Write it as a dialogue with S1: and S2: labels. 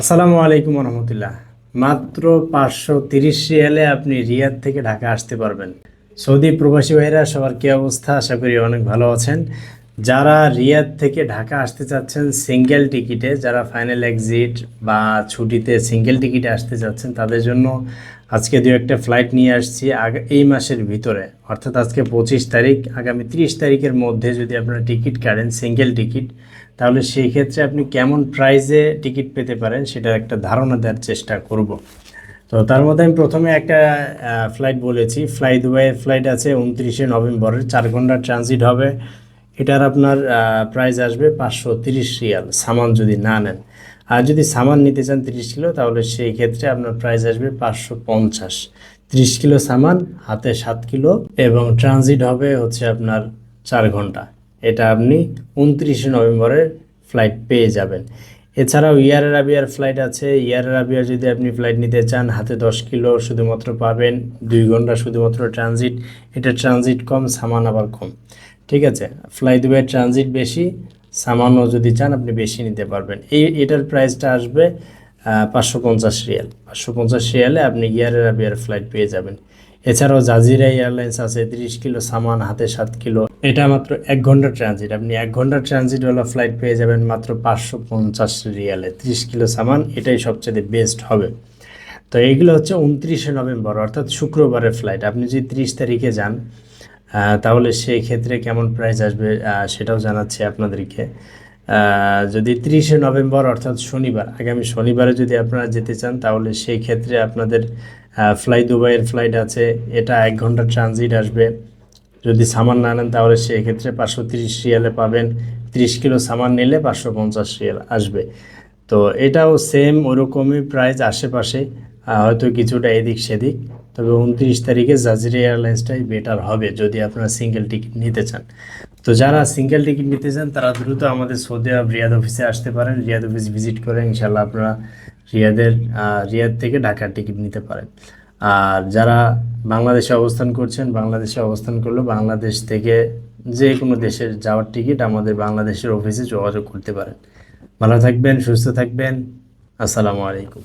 S1: আসসালামু আলাইকুম রহমতুল্লাহ মাত্র পাঁচশো তিরিশ রিয়ালে আপনি রিয়াদ থেকে ঢাকা আসতে পারবেন। সৌদি প্রবাসী ভাইরা সবার কী অবস্থা? আশা করি অনেক ভালো আছেন। যারা রিয়াদ থেকে ঢাকা আসতে চাচ্ছেন সিঙ্গেল টিকিটে যারা ফাইনাল এক্সিট বা ছুটিতে সিঙ্গেল টিকিটে আসতে চাচ্ছেন, তাদের জন্য আজকে দু একটা ফ্লাইট নিয়ে আসছি এই মাসের ভিতরে। অর্থাৎ আজকে পঁচিশ তারিখ, আগামী তিরিশ তারিখের মধ্যে যদি আপনারা টিকিট কাটেন সিঙ্গেল টিকিট তাহলে সেই ক্ষেত্রে আপনি কেমন প্রাইসে টিকিট পেতে পারেন সেটার একটা ধারণা দেওয়ার চেষ্টা করব। তো তার মধ্যে আমি প্রথমে একটা ফ্লাইট বলেছি। ফ্লাই দুবাইয়ের ফ্লাইট আছে, উনত্রিশে নভেম্বরের, চার ঘণ্টা ট্রানজিট হবে। এটার আপনার প্রাইস আসবে পাঁচশো তিরিশ রিয়াল, সামান যদি না নেন। আর যদি সামান নিতে চান তিরিশ কিলো, তাহলে সেই ক্ষেত্রে আপনার প্রাইস আসবে পাঁচশো পঞ্চাশ। তিরিশ কিলো সামান, হাতে সাত কিলো, এবং ট্রানজিট হবে হচ্ছে আপনার চার ঘণ্টা। এটা আপনি উনত্রিশে নভেম্বরের ফ্লাইট পেয়ে যাবেন। এছাড়াও ইয়ার আরাবিয়ার ফ্লাইট আছে। ইয়ার আরাবিয়ার যদি আপনি ফ্লাইট নিতে চান, হাতে দশ কিলো শুধুমাত্র পাবেন, দুই ঘণ্টা শুধুমাত্র ট্রানজিট এটা ট্রানজিট কম, সামান আবার কম। ঠিক আছে? ফ্লাই দুবাইয়ের ট্রানজিট বেশি সামানও যদি চান আপনি বেশি নিতে পারবেন। এই, এটার প্রাইসটা আসবে পাঁচশো পঞ্চাশ রিয়াল। পাঁচশো পঞ্চাশ রিয়ালে আপনি ইয়ার আরাবিয়ার ফ্লাইট পেয়ে যাবেন। এছাড়াও জাজিরা এয়ারলাইন্স আছে, তিরিশ কিলো সামান, হাতে সাত কিলো। এটা মাত্র এক ঘণ্টার ট্রানজিট আপনি এক ঘণ্টার ট্রানজিটওয়ালা ফ্লাইট পেয়ে যাবেন মাত্র পাঁচশো পঞ্চাশ রিয়ালে। তিরিশ কিলো সামান, এটাই সবচেয়ে বেস্ট হবে। তো এইগুলো হচ্ছে উনত্রিশে নভেম্বর, অর্থাৎ শুক্রবারের ফ্লাইট আপনি যদি তিরিশ তারিখে যান তাহলে সেই ক্ষেত্রে কেমন প্রাইস আসবে সেটাও জানাচ্ছি আপনাদেরকে। যদি তিরিশে নভেম্বর, অর্থাৎ শনিবার, আগামী শনিবারে যদি আপনারা যেতে চান, তাহলে সেই ক্ষেত্রে আপনাদের ফ্লাই দুবাইয়ের ফ্লাইট আছে। এটা এক ঘণ্টা ট্রানজিট আসবে। যদি সামান না নেন, তাহলে সেই ক্ষেত্রে পাঁচশো তিরিশ রিয়ালে পাবেন। তিরিশ কিলো সামান নিলে পাঁচশো পঞ্চাশ রিয়াল আসবে। তো এটাও সেম ওরকমই প্রাইস আশেপাশে। হয়তো কিছুটা এদিক সেদিক। তবে উনত্রিশ তারিখে জাজিরা এয়ারলাইন্সটাই বেটার হবে যদি আপনারা সিঙ্গেল টিকিট নিতে চান। তো যারা সিঙ্গেল টিকিট নিতে চান, তারা দ্রুত আমাদের সৌদি আরব রিয়াদ অফিসে আসতে পারেন। রিয়াদ অফিস ভিজিট করে ইনশাল্লাহ আপনারা রিয়াদের রিয়াদ থেকে ঢাকার টিকিট নিতে পারেন। আর যারা বাংলাদেশে অবস্থান করছেন, বাংলাদেশে অবস্থান করলে বাংলাদেশ থেকে যে কোনো দেশের যাওয়ার টিকিট আমাদের বাংলাদেশের অফিসে যোগাযোগ করতে পারেন। ভালো থাকবেন, সুস্থ থাকবেন। আসসালামু আলাইকুম।